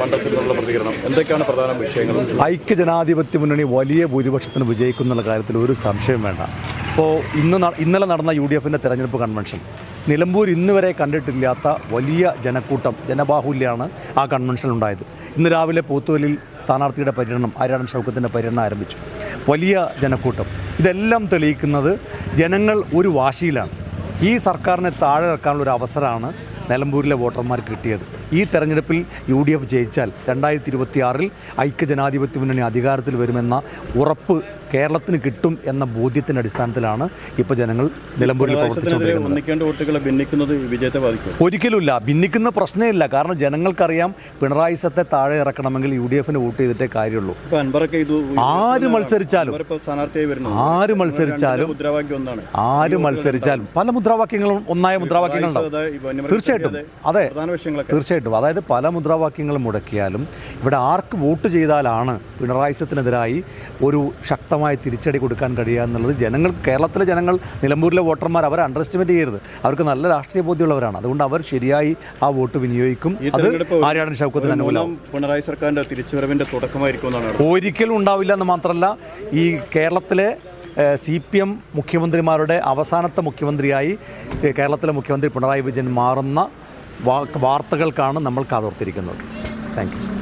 മണ്ഡലത്തിൽ പ്രതികരണം. എന്തൊക്കെയാണ് പ്രധാന വിഷയങ്ങൾ? ഐക്യജനാധിപത്യ മുന്നണി വലിയ ഭൂരിപക്ഷത്തിന് വിജയിക്കുന്നുള്ള കാര്യത്തിൽ ഒരു സംശയം വേണ്ട. ഇപ്പോൾ ഇന്ന് ഇന്നലെ നടന്ന യു ഡി എഫിന്റെ തെരഞ്ഞെടുപ്പ് കൺവെൻഷൻ. നിലമ്പൂർ ഇന്ന് വരെ കണ്ടിട്ടില്ലാത്ത വലിയ ജനക്കൂട്ടം ജനബാഹുല്യമാണ് ആ കൺവെൻഷൻ ഉണ്ടായത്. ഇന്ന് രാവിലെ പോത്തുവലിൽ സ്ഥാനാർത്ഥിയുടെ പര്യടനം ആര്യാടൻ ഷൗക്കത്തിന്റെ പര്യടനം ആരംഭിച്ചു. വലിയ ജനക്കൂട്ടം. ഇതെല്ലാം തെളിയിക്കുന്നത് ജനങ്ങൾ ഒരു വാശിയിലാണ്. ഈ സർക്കാരിനെ താഴെ ഇറക്കാനുള്ള ഒരു അവസരമാണ് നിലമ്പൂരിലെ വോട്ടർമാർക്ക് കിട്ടിയത്. ഈ തെരഞ്ഞെടുപ്പിൽ യു ഡി എഫ് ജയിച്ചാൽ രണ്ടായിരത്തി ഇരുപത്തിയാറിൽ ഐക്യജനാധിപത്യ മുന്നണി അധികാരത്തിൽ വരുമെന്ന ഉറപ്പ് കേരളത്തിന് കിട്ടും എന്ന ബോധ്യത്തിന്റെ അടിസ്ഥാനത്തിലാണ് ഇപ്പോൾ ജനങ്ങൾ നിലമ്പൂരിൽ പ്രവർത്തിച്ചുകൊണ്ടിരിക്കുന്നത്. ഒരിക്കലുമില്ല. ഭിന്നിക്കുന്ന പ്രശ്നമില്ല കാരണം ജനങ്ങൾക്കറിയാം പിണറായി സത്തെ താഴെ ഇറക്കണമെങ്കിൽ യു ഡി എഫിന് വോട്ട് ചെയ്തിട്ടേ കാര്യമുള്ളൂ. ആര് മത്സരിച്ചാലും ആര് മത്സരിച്ചാലും ആര് മത്സരിച്ചാലും പല മുദ്രാവാക്യങ്ങളും ഒന്നായ മുദ്രാവാക്യങ്ങൾ തീർച്ചയായിട്ടും. അതെ. തീർച്ചയായിട്ടും. അതായത് പല മുദ്രാവാക്യങ്ങളും മുടക്കിയാലും ഇവിടെ ആർക്ക് വോട്ട് ചെയ്താലാണ് പിണറായി സത്തിനെതിരായി ഒരു ശക്തമായ തിരിച്ചടി കൊടുക്കാൻ കഴിയുക എന്നുള്ളത് ജനങ്ങൾ കേരളത്തിലെ ജനങ്ങൾ നിലമ്പൂരിലെ വോട്ടർമാർ അവരെ അണ്ടർ എസ്റ്റിമേറ്റ് ചെയ്യരുത്. അവർക്ക് നല്ല രാഷ്ട്രീയ ബോധ്യമുള്ളവരാണ്. അതുകൊണ്ട് അവർ ശരിയായി ആ വോട്ട് വിനിയോഗിക്കും. അത് ആര്യാടൻ ഷൗക്കത്തിന് അനുകൂലം പിണറായി സർക്കാരിന്റെ തിരിച്ചുവരവിന്റെ തുടക്കമായിരിക്കും ഒരിക്കലും ഉണ്ടാവില്ല എന്ന് മാത്രമല്ല ഈ കേരളത്തിലെ സി പി എം മുഖ്യമന്ത്രിമാരുടെ അവസാനത്തെ മുഖ്യമന്ത്രിയായി കേരളത്തിലെ മുഖ്യമന്ത്രി പിണറായി വിജയൻ മാറുന്ന വാർത്തകൾക്കാണ് നമ്മൾ കാതോർത്തിരിക്കുന്നത്. Thank you